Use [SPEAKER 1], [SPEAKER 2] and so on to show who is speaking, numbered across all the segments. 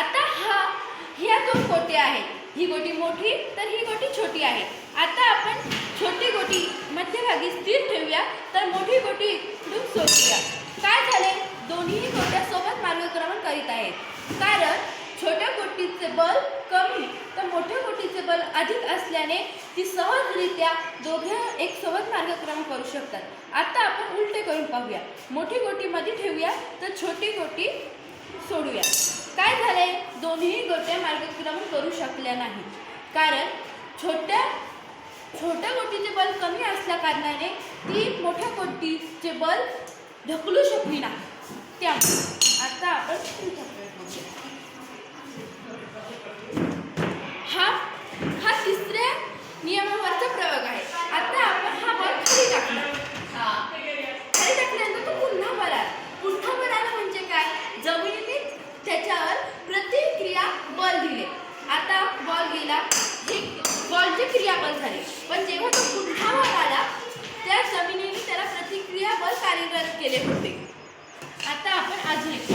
[SPEAKER 1] आता हा ह्या दोन गोटी आहेत. ही गोटी मोठी तर ही गोटी छोटी आहे. आता आपण छोटी गोटी मध्यभागी स्थिर ठेवूया तर मोठी गोटी इकडून सोडूया. काय झाले? दोन्ही गोट्या सोबत मार्गक्रमण करीत आहेत. कारण छोट्या गोटीचे बल कमी तर मोठ्या गोटीचे बल अधिक असल्याने ती सहजरित्या दोघे एक सोबत मार्गक्रमण करू शकतात. आता आपण उलटे करून पाहूया. मोठी गोटी मध्ये ठेवूया तर छोटी गोटी सोडूया. काय झाले दोन्ही गोट्या मार्गक्रमण करू शकल्या नाही कारण छोट्या छोट्या गोटीचे बल कमी असल्या कारणाने ती मोठ्या गोटीचे बल ढकलू शकली नाही. त्यामुळे आता आपण पुढचा प्रयोग बघूया. हा हा तिसऱ्या नियमावरचा प्रयोग आहे आता आपण हा बल खाली टाकला खाली टाकल्यानंतर तो पुन्हा वर आला पुन्हा वर आला म्हणजे काय जमिनीने त्याच्यावर प्रतिक्रिया बल दिले. आता बॉल गेला. हे बॉलचे क्रियाबल झाले. पण जेव्हा तो पुन्हा वर आला त्या जमिनीने त्याला प्रतिक्रिया बल कार्यरत केले होते. आता आपण अजून एक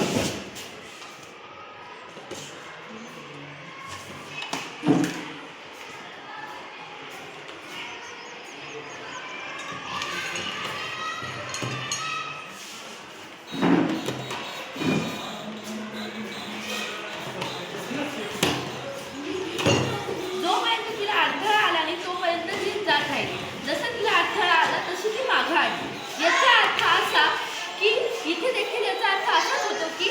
[SPEAKER 1] इथे देखील याचा अर्थ असाच होतो की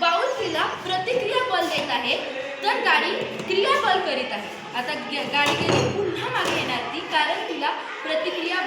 [SPEAKER 1] बाऊल तिला प्रतिक्रिया बल देत आहे तर गाडी क्रियाबल करीत आहे. आता ग- गाडी गेली पुन्हा मागे येणार ती कारण तिला प्रतिक्रिया